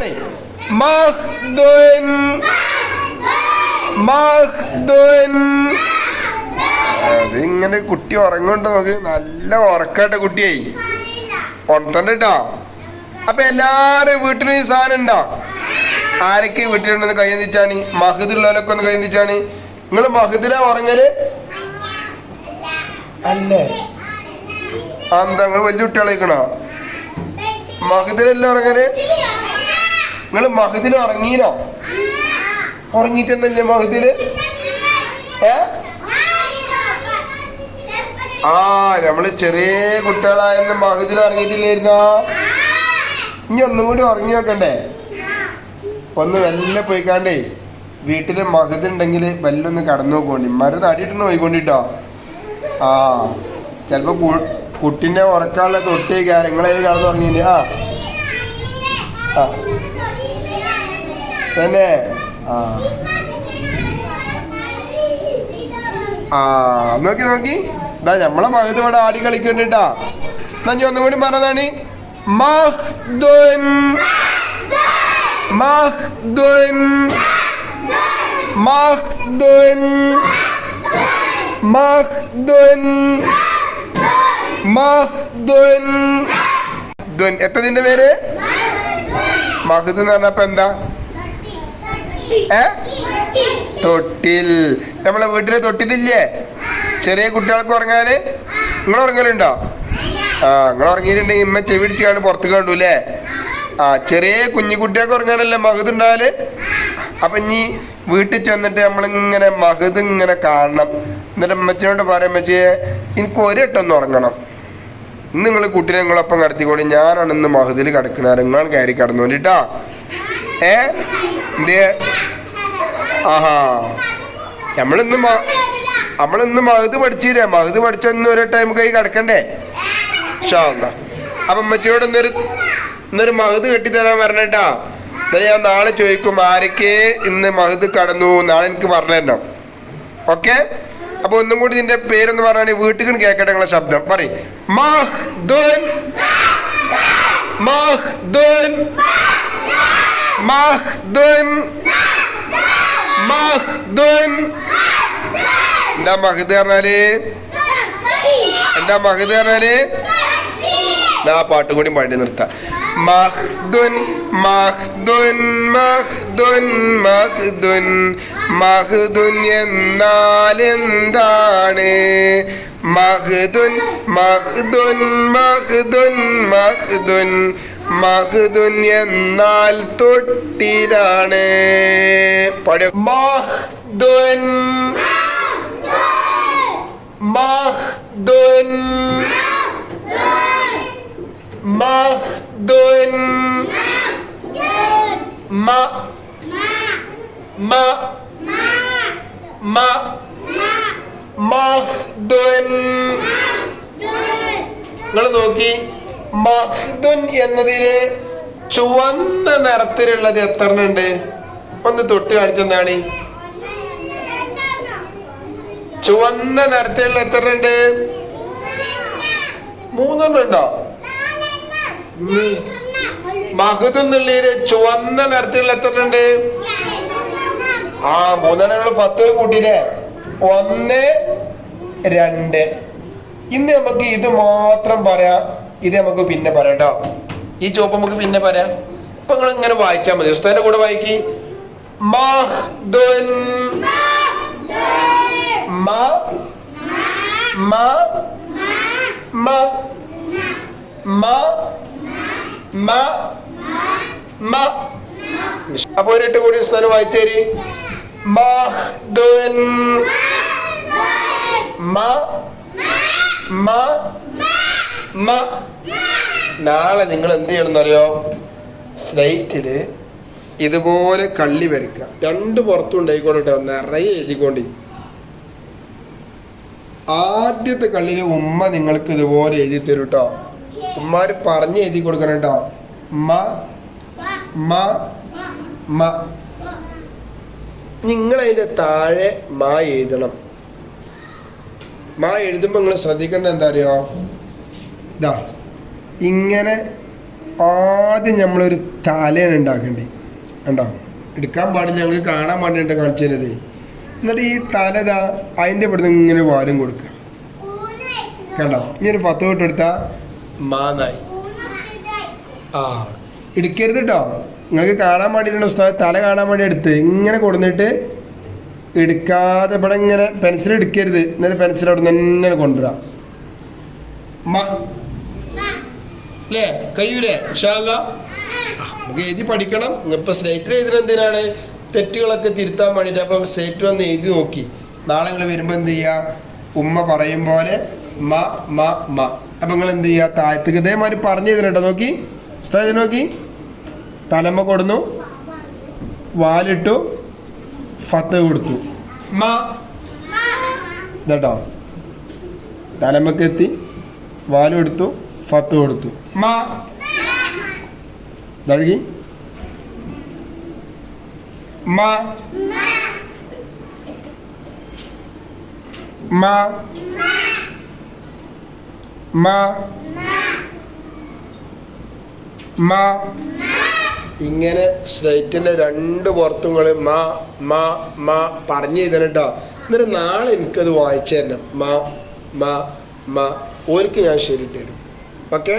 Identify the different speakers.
Speaker 1: പറയും മഹ്ദുൻ. മഹ്ദുൻ. അതിങ്ങനെ കുട്ടി ഉറങ്ങുണ്ട് നോക്കി. നല്ല ഉറക്കാട്ട കുട്ടിയായി. ഉണർത്തണ്ട കേട്ടോ അപ്പൊ എല്ലാരും വീട്ടിലും ഈ സാധനം ഉണ്ടോ? ആരൊക്കെ വീട്ടിലുണ്ടെന്ന് കയ്യെന്തിച്ചാണ് മഹദിലുള്ളവരൊക്കെ ഒന്ന് കയ്യെന്തിച്ചാണ് നിങ്ങൾ മഹദില ഉറങ്ങൽ? അല്ലേ? എന്താ നിങ്ങൾ വലിയ കുട്ടികളായിക്കണോ? മഹദിലല്ല ഉറങ്ങൽ? നിങ്ങൾ മഹദിൽ ഉറങ്ങീനോ ഉറങ്ങിട്ടെന്നല്ലേ മഹദിൽ? ഏ? ആ നമ്മൾ ചെറിയ കുട്ടികളായിരുന്നു. മഹദിൽ ഉറങ്ങിയിട്ടില്ലായിരുന്നോ? ഇനി ഒന്നും കൂടി ഉറങ്ങി നോക്കണ്ടേ? ഒന്ന് വല്ല പോയിക്കാണ്ടേ വീട്ടിൽ മഹദുണ്ടെങ്കിൽ വെല്ലൊന്ന് കടന്നു നോക്കോണ്ടി. മരുന്ന് അടിയിട്ടൊന്ന് പോയിക്കൊണ്ടിട്ടോ. ആ ചിലപ്പോ കുട്ടീനെ ഉറക്കാനുള്ള തൊട്ടി കാര്യങ്ങളെ കടന്നു തുടങ്ങിയില്ലേ ആ. ആ. തന്നെ. ആ. നോക്കി നോക്കി. ഇതാ നമ്മളെ മകത്ത് ഇവിടെ ആടി കളിക്കണ്ടിട്ടാ ഞാൻ ഒന്നും കൂടി പറഞ്ഞതാണ്. മഹ്ദുൻ. മഹ്ദുൻ. മഹ്ദുൻ. മഹ്ദുൻ. മഹ്ദുൻ. എത്തതിന്റെ പേര്? മഹദ് എന്ന് പറഞ്ഞപ്പോ എന്താ? ഏ? തൊട്ടിൽ. നമ്മളെ വീട്ടിൽ തൊട്ടിലില്ലേ? ചെറിയ കുട്ടികൾക്ക് ഉറങ്ങാന്? നിങ്ങൾ ഉറങ്ങലുണ്ടോ? ആ നിങ്ങൾ ഉറങ്ങിയിട്ടുണ്ടെങ്കിൽ ഇമ്മ ചെവി പിടിച്ച് കാണും പുറത്ത് കണ്ടു അല്ലേ? ആ ചെറിയ കുഞ്ഞു കുട്ടികൾക്ക് ഉറങ്ങാനല്ലേ മഹദ് ഉണ്ടാവൽ? അപ്പൊ ഇനി വീട്ടിൽ ചെന്നിട്ട് നമ്മളിങ്ങനെ മഹദ് ഇങ്ങനെ കാണണം. എന്നിട്ട് അമ്മച്ചിനോട് പറയാൻ അമ്മച്ചിയെ എനിക്ക് ഒരിട്ടൊന്ന് ഉറങ്ങണം. ഇന്ന് നിങ്ങൾ കുട്ടീനെ നിങ്ങളൊപ്പം കടത്തിക്കോളി. ഞാനാണ് ഇന്ന് മഹദിൽ കിടക്കണ. നിങ്ങൾ കയറി കിടന്നോണ്ടിട്ടാ. ഏ? എന്തേ? ആഹാ. നമ്മളിന്ന് നമ്മളിന്ന് മഹദ് പഠിച്ചില്ലേ? മഹദ് പഠിച്ച ഇന്ന് ഒരു ടൈം കൈ കിടക്കണ്ടേ? ഷാന്ന അപ്പൊ അമ്മച്ചിയോട് ഇന്നൊരു ഇന്നൊരു മഹദ് കെട്ടിത്തരാൻ പറഞ്ഞിട്ടാ. എന്നാ ഞാൻ നാളെ ചോദിക്കും ആരൊക്കെ ഇന്ന് മഹദ് കടന്നു നാളെ എനിക്ക് പറഞ്ഞു ഓക്കെ? അപ്പൊ ഒന്നും കൂടി നിന്റെ പേരൊന്ന് പറഞ്ഞാൽ വീട്ടിൽ കേക്കട്ടെ നിങ്ങളെ ശബ്ദം. പറയും. മഹ്ദുൻ. മഹ്ദുൻ. മഹ്ദുൻ മഹ്ദുൻ എന്താ മഹദ് പറഞ്ഞാൽ എന്താ മഹദ് പറഞ്ഞാൽ ആ പാട്ടും കൂടി പാടി നിർത്താം. മഹ്ദുൻ മഹ്ദുൻ മഹ്ദുൻ മഹ്ദുൻ മഹ്ദുൻ എന്നാൽ എന്താണ്? മഹ്ദുൻ മഹ്ദുൻ മഹ്ദുൻ മഹ്ദുൻ മഹ്ദുൻ എന്നാൽ തൊട്ടിലാണ്. മഹ്ദുൻ. മഹ്ദുൻ. മഹ്ദുൻ. മ. മ. മ. മഹ്ദുൻ. നിങ്ങൾ നോക്കി. മഹ്ദുൻ എന്നതിൽ ചുവന്ന നിറത്തിലുള്ളത് എത്ര ഉണ്ട് ഒന്ന് തൊട്ട് കാണിച്ചെന്താണ് ചുവന്ന നിറത്തിലുള്ള എത്ര ഉണ്ട് മൂന്നെണ്ണം ഉണ്ടോ? മഹദ് എന്നുള്ളതിൽ ചുവന്ന നിറത്തിലുള്ള എത്ര ഉണ്ട് ആ മൂന്നെണ്ണങ്ങൾ പത്ത് കൂട്ടിയില്ലേ? ഒന്ന് രണ്ട്. ഇന്ന് നമുക്ക് ഇത് മാത്രം പറയാം. ഇത് നമുക്ക് പിന്നെ പറയാം കേട്ടോ ഈ ചോപ്പ് നമുക്ക് പിന്നെ പറയാം. അപ്പൊ നിങ്ങൾ ഇങ്ങനെ വായിച്ചാൽ മതി. ഉസ്താന്റെ കൂടെ വായിക്കി. മഹ്ദുൻ. മ. മ. മ. മ. മ. മ. അപ്പൊ ഒരിട്ട് കൂടി ഉസ്താന് വായിച്ചേരി മഹ്ദുൻ. മ. മ. മ നാളെ നിങ്ങൾ എന്ത് ചെയ്യണം എന്നറിയോ സ്ലൈറ്റിൽ ഇതുപോലെ കള്ളി വരയ്ക്കുക. രണ്ട് പുറത്തും ഉണ്ടായിക്കോട്ടെ നിറയെ എഴുതിക്കൊണ്ടി. ആദ്യത്തെ കള്ളിയിൽ ഉമ്മ നിങ്ങൾക്ക് ഇതുപോലെ എഴുതി തരും കേട്ടോ ഉമ്മാര് പറഞ്ഞ് എഴുതി കൊടുക്കണം കേട്ടോ മ നിങ്ങൾ അതിന്റെ താഴെ മാ എഴുതണം. മാ എഴുതുമ്പോൾ നിങ്ങൾ ശ്രദ്ധിക്കേണ്ട എന്താ അറിയോ? ഇതാ ഇങ്ങനെ ആദ്യം നമ്മളൊരു തലയാണ് ഉണ്ടാക്കേണ്ടത്. കണ്ടോ? എടുക്കാൻ പാടില്ല ഞങ്ങൾക്ക് കാണാൻ വേണ്ടിയിട്ട് കാണിച്ചു തരുന്നത് എന്നിട്ട് ഈ തല ഇതാ അതിന്റെ ഇവിടുന്ന് ഇങ്ങനെ വാലും കൊടുക്കുക. കണ്ടോ? ഇനി ഒരു പത്ത് തൊട്ട് എടുത്താൽ മാനായി ആ എടുക്കരുത് കേട്ടോ. നിങ്ങൾക്ക് കാണാൻ വേണ്ടിയിട്ടുള്ള ഉസ്താദ് തല കാണാൻ വേണ്ടി എടുത്ത് ഇങ്ങനെ കൊടുന്നിട്ട് എടുക്കാതെ ഇവിടെ ഇങ്ങനെ പെൻസിൽ എടുക്കരുത്. എന്നിട്ട് പെൻസിൽ അവിടെ നിന്ന് തന്നെ കൊണ്ടുവരാം. അല്ലേ കഴിയൂലേ ഇൻഷാല്ലാ ആ, നമുക്ക് എഴുതി പഠിക്കണം. ഇപ്പൊ സ്ലേറ്റിൽ എഴുതുന്ന എന്തിനാണ്? തെറ്റുകളൊക്കെ തിരുത്താൻ വേണ്ടിയിട്ട് അപ്പം സ്ലേറ്റ് വന്ന് എഴുതി നോക്കി. നാളെ നിങ്ങൾ വരുമ്പോൾ എന്ത് ചെയ്യുക ഉമ്മ പറയും പോലെ മ മ മ. അപ്പം നിങ്ങൾ എന്ത് ചെയ്യുക താഴത്തേക്ക് ഇതേമാതിരി പറഞ്ഞു തരട്ടോ നോക്കി. ഉസ്താദ് നോക്കി. തലമ്മ കൊടുന്നു. വാലിട്ടു. ഫത്ത് കൊടുത്തു. മ. ഇതട്ടോ. തലമ്മക്കെത്തി വാലും എടുത്തു ഫത്ത് കൊടുത്തു. മ. ഇങ്ങനെ സ്ലേറ്റിന്റെ രണ്ട് പുറത്തും കളി മാ മാ മ പറഞ്ഞു ചെയ്തണം കേട്ടോ എന്നിട്ട് നാളെ എനിക്കത് വായിച്ചു തരണം. മാ മാ മാ. ഓർക്ക് ഞാൻ ശരി തരും. ഓക്കെ